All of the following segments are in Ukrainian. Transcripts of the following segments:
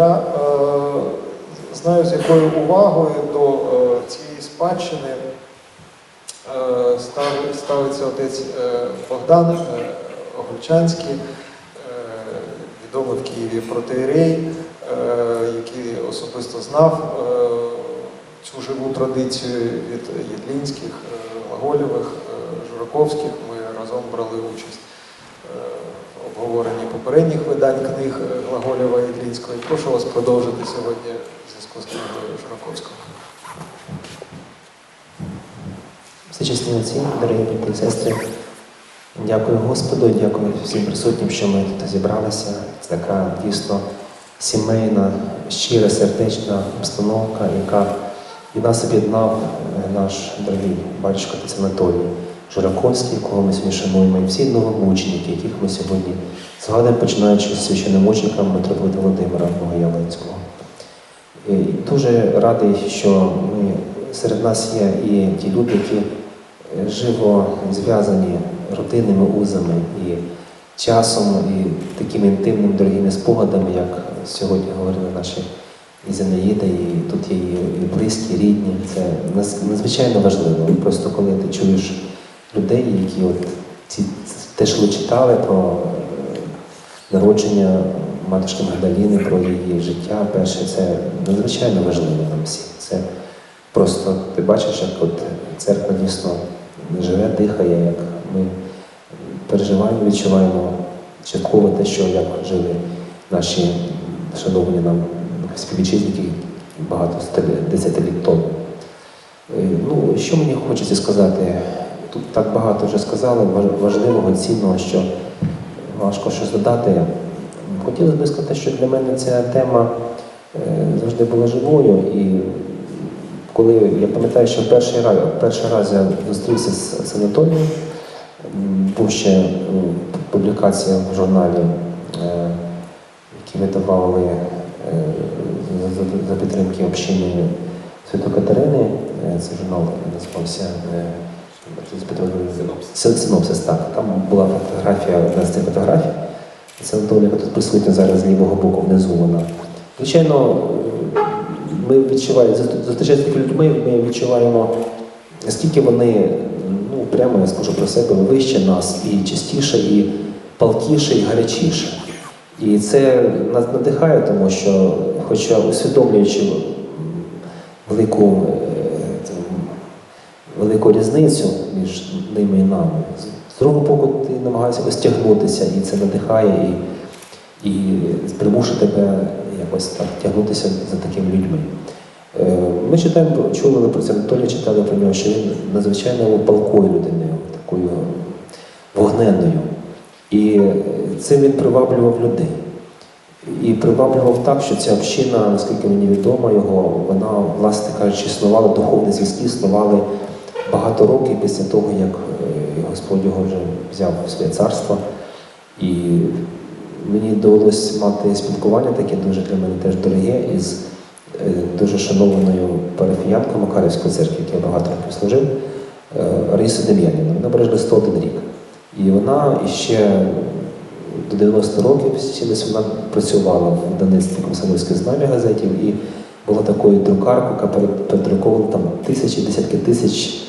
Я е, знаю, з якою увагою до е, цієї спадщини е, став- ставиться отець е, Богдан е, Огольчанський, е, відомий в Києві протеєрей, е, який особисто знав е, цю живу традицію від Єдлінських, е, Лаголєвих, е, Жураковських. Ми разом брали участь обговоренні попередніх видань книг е, Глаголєва і Єдлінського. І прошу вас продовжити сьогодні зв'язку з книгою Жураковського. Всечесні отці, дорогі брати і сестри, дякую Господу, дякую всім присутнім, що ми тут зібралися. Це така дійсно сімейна, щира, сердечна обстановка, яка і нас об'єднав е, наш дорогий батюшко Анатолій Жураковський, якого ми сьогодні шануємо, і всі новомученики, яких ми сьогодні згадуємо, починаючи з священномученика митрополита Володимира Богоявленського. Дуже радий, що ми, серед нас є і ті люди, які живо зв'язані родинними узами і часом, і такими інтимними дорогими спогадами, як сьогодні говорили наші і Зинаїда, і тут є і близькі, і рідні. Це надзвичайно важливо. Просто коли ти чуєш людей, які от ці, те, що ви читали про е, народження матушки Магдаліни, про її життя, перше, це надзвичайно важливо нам всім. Це просто ти бачиш, як от церква дійсно живе, дихає, як ми переживаємо, відчуваємо частково те, що як жили наші шановні нам співвітчизники багато десятиліть тому. Е, Ну, що мені хочеться сказати? Тут так багато вже сказали, важ- важливого, цінного, що важко щось додати. Хотілося б сказати, що для мене ця тема е, завжди була живою. І коли я пам'ятаю, що перший раз, перший раз я зустрівся з, Анатолієм, був ще публікація в журналі, е, які видавали е, за, підтримки общини Святої Катерини. Е, Цей журнал називався е, з Петром- Син- Синопсис, так. Там була фотографія, одна з цих фотографій. Це Анатолій, яка тут присутня зараз з лівого боку внизу вона. Звичайно, ми відчуваємо, зустрічаючись з людьми, ми відчуваємо, наскільки вони, ну прямо я скажу про себе, вище нас і чистіше, і палкіше, і гарячіше. І це нас надихає, тому що, хоча усвідомлюючи велику, е, велику різницю між ними і нами, з- другого боку, ти намагаєшся тягнутися, і це надихає, і, і примушує тебе якось так тягнутися за такими людьми. Е, Ми читаємо, чули про це Анатолія, читали про нього, що він надзвичайно палкою людиною, такою вогненною. І цим він приваблював людей. І приваблював так, що ця община, наскільки мені відомо, його, вона, власне кажучи, існувала, духовні зв'язки існували багато років після того, як е, Господь його вже взяв в своє царство. І мені довелось мати спілкування таке дуже для мене теж дороге із е, дуже шанованою парафіянкою Макарівської церкви, яка я багато років служив, е, Раїсою Дем'янівною. Вона бережна 101 рік. І вона іще до 90 років сілась, вона працювала в Донецькій комсомольській знамі газетів і була такою друкаркою, яка перед- передруковувала там тисячі, десятки тисяч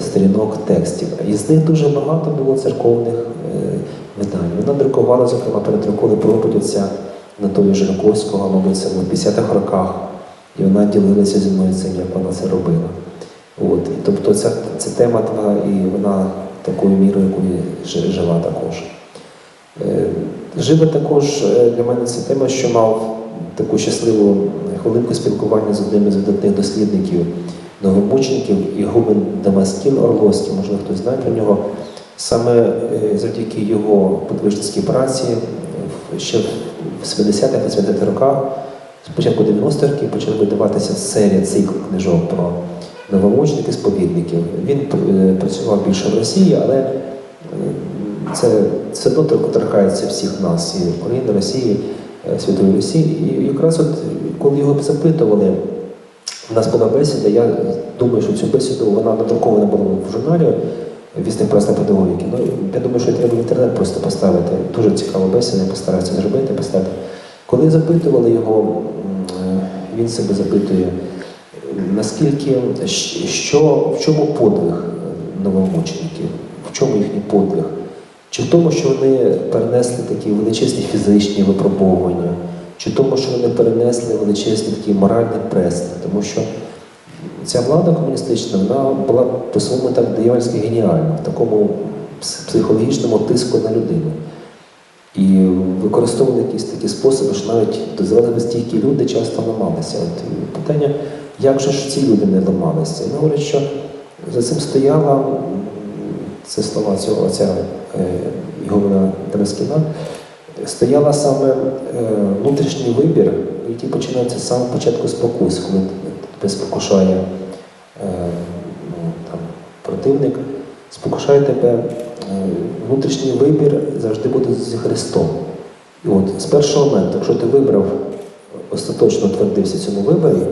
сторінок текстів. І з них дуже багато було церковних е, видань. Вона друкувала, зокрема, передруковувала проповідь отця Анатолія Жираковського, мабуть, це в 50-х роках. І вона ділилася зі мною цим, як вона це робила. От. Тобто ця, ця тема і вона такою мірою, якою жи- жива також. Е, Живе також е, для мене ця тема, що мав таку щасливу хвилинку спілкування з одним із видатних дослідників новомучеників Ігумен Дамаскін Орловський, можливо, хтось знає про нього. Саме е, завдяки його подвижницькій праці ще в 70-х 80-х роках, спочатку 90-х років почали видаватися серія цикл книжок про новомучеників, сповідників. Він е, працював більше в Росії, але е, це все одно торкається всіх нас, і України, Росії, Святої Росії. І якраз от коли його запитували, у нас була бесіда, я думаю, що цю бесіду вона надрукована була в журналі Вісник пресна педагогіки. Ну, я думаю, що треба в інтернет просто поставити. Дуже цікава бесіда, я постараюся зробити, поставити. Коли запитували його, е, він себе запитує, наскільки що, в чому подвиг новомучеників, в чому їхній подвиг? Чи в тому, що вони перенесли такі величезні фізичні випробовування, чи тому, що вони перенесли величезні такі моральні пресни, тому що ця влада комуністична вона була по своєму так диявольськи геніальна в такому психологічному тиску на людину. І використовували якісь такі способи, що навіть дозволили стійкі люди часто ламалися. От питання, як же ж ці люди не ламалися? І говорять, що за цим стояла це слова цього отця е, Ігоря Драскіна, стояла саме е, внутрішній вибір, який починається з самого початку спокус, коли тебе спокушає е, ну, там, противник, спокушає тебе е, внутрішній вибір завжди буде зі Христом. І от з першого моменту, якщо ти вибрав, остаточно твердився цьому виборі,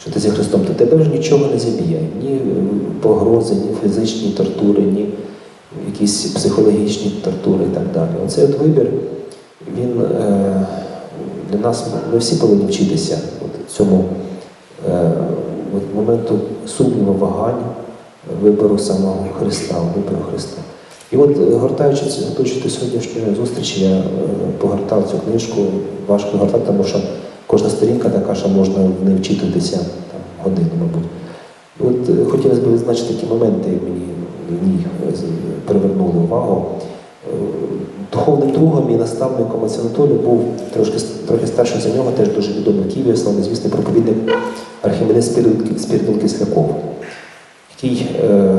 що ти зі Христом, то тебе вже нічого не заб'є. Ні погрози, ні фізичні тортури, ні якісь психологічні тортури і так далі. Оцей от вибір, він е, для нас, ми всі повинні вчитися от цьому е, от моменту сумніву, вагань, вибору самого Христа, вибору Христа. І от, е, гортаючи готуючи сьогоднішньої зустрічі, я е, погортав цю книжку, важко гортати, тому що кожна сторінка така, що можна в неї вчитуватися там, годину, мабуть. І от хотілося б відзначити такі моменти, мені в привернули увагу. Духовним другом і наставником отця Анатолія був трошки, трохи старший за нього, теж дуже відомий Києві, славнозвісний проповідник Архімедес Спіридон- Кисляков, який е,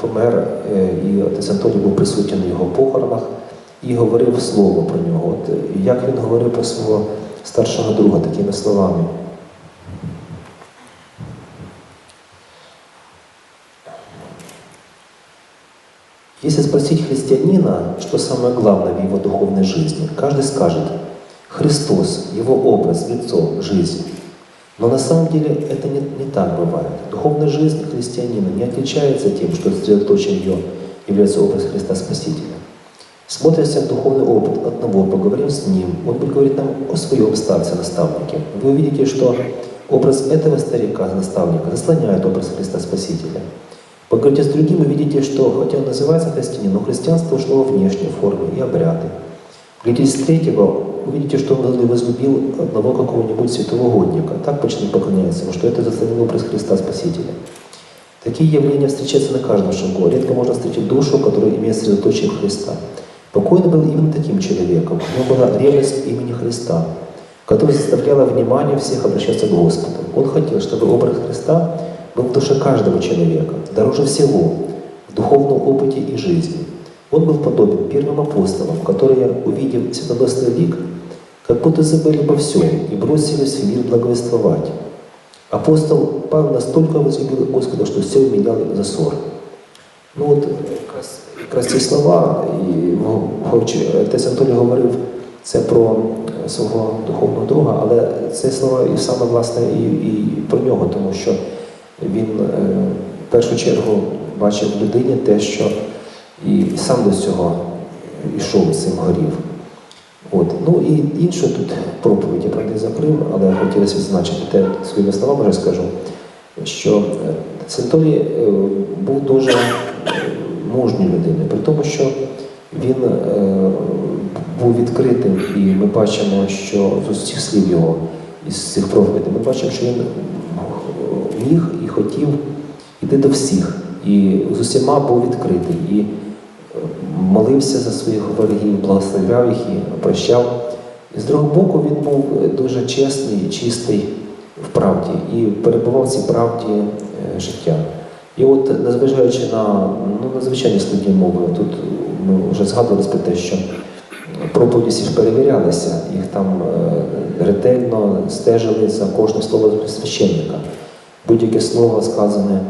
помер, е, і отець Анатолій був присутній на його похоронах і говорив слово про нього. От, як він говорив про свого старшого друга такими словами. Если спросить христианина, что самое главное в его духовной жизни, каждый скажет Христос, его образ, лицо, жизнь. Но на самом деле это не, не так бывает. Духовная жизнь христианина не отличается тем, что сосредоточен ее является образ Христа Спасителя. Смотрится в духовный опыт одного, поговорим с ним, он будет говорить нам о своем старце, наставнике. Вы увидите, что образ этого старика, наставника, заслоняет образ Христа Спасителя. Поговорите с другим, вы видите, что, хотя называется христианин, но христианство ушло во внешние формы и обряды. Глядите с третьего, увидите, что он возлюбил одного какого-нибудь святого угодника. Так почти поклоняется ему, что это заслонил образ Христа Спасителя. Такие явления встречаются на каждом шагу. Редко можно встретить душу, которая имеет средоточие Христа. Покойный был именно таким человеком. У него была ревность имени Христа, которая заставляла внимание всех обращаться к Господу. Он хотел, чтобы образ Христа был в душе каждого человека, дороже всего, в духовном опыте и жизни. Он был подобен первым апостолам, которые, увидев светоносный лик, как будто забыли обо всем и бросились в мир благовествовать. Апостол Павел настолько возлюбил Господа, что все менял за ссор. Ну от якраз, якраз ці слова, і ну, хоч отець Анатолій говорив це про е, свого духовного друга, але це слова і саме власне і, і про нього, тому що він е, в першу чергу бачив в людині те, що і сам до цього йшов цим горів. От. Ну і іншу тут проповідь я правда закрив, але хотілося відзначити те своїми словами вже скажу, що е, е, був дуже мужньою людиною, при тому, що він був відкритим, і ми бачимо, що з усіх слів його, із цих проповідей, ми бачимо, що він міг хотів іти до всіх, і з усіма був відкритий. І е, молився за своїх ворогів, благословляв їх і прощав. І з другого боку, він був дуже чесний чистий в правді і перебував в цій правді е, життя. І от, незважаючи на ну, надзвичайні складні мови, тут ми вже згадували про те, що проповіді всі ж перевірялися, їх там е, ретельно стежили за кожне слово священника. Будь-яке слово сказане,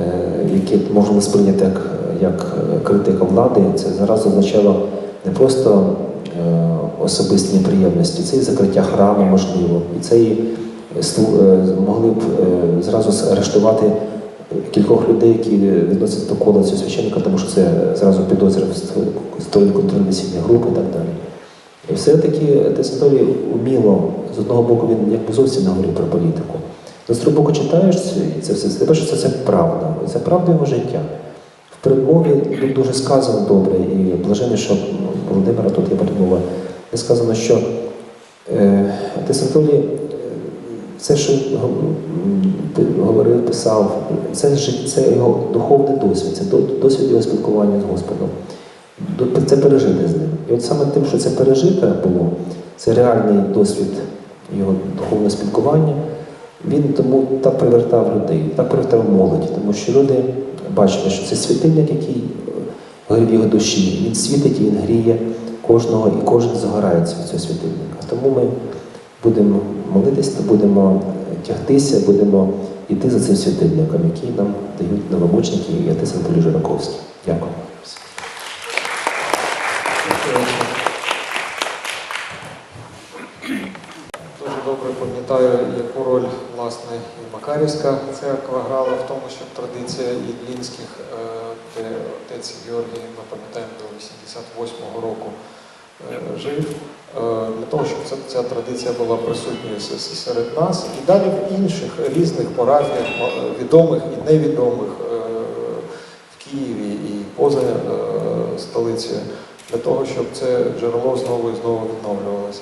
е, яке можна сприйняти як, як критика влади, це зараз означало не просто е, особисті неприємності, це і закриття храму, можливо, і це і е, могли б зразу арештувати кількох людей, які відносяться до кола цього священника, тому що це зразу підозри в створенні контрольної групи і так далі. І все-таки отець Анатолій уміло, з одного боку, він якби зовсім не говорив про політику. З боку, читаєш і це все, ти бачиш, що це правда. І Це правда його життя. В передмові тут дуже сказано добре, і блажене, що Володимира тут я подумала, де сказано, що е, отець е, все, що пи- говорив, писав, це, це його духовний досвід, це досвід його спілкування з Господом. Це пережити з ним. І от саме тим, що це пережите було, це реальний досвід його духовного спілкування, він тому так привертав людей, так привертав молодь, тому що люди бачили, що це світильник, який е, горів його душі. Він світить і він гріє кожного, і кожен загорається від цього світильника. Тому ми будемо молитися, будемо е, тягтися, будемо йти за цим світильником, який нам дають новомучники і отець Анатолій. Дякую. Дуже добре пам'ятаю, яку роль власне і Макарівська церква грала в тому, щоб традиція Єдлінських, е, де отець Георгій, ми пам'ятаємо, до 88-го року е, жив, е, для того, щоб ця, ця традиція була присутньою серед нас. І далі в інших різних парафіях, відомих і невідомих в Києві і поза столицею, для того, щоб це джерело знову і знову відновлювалося.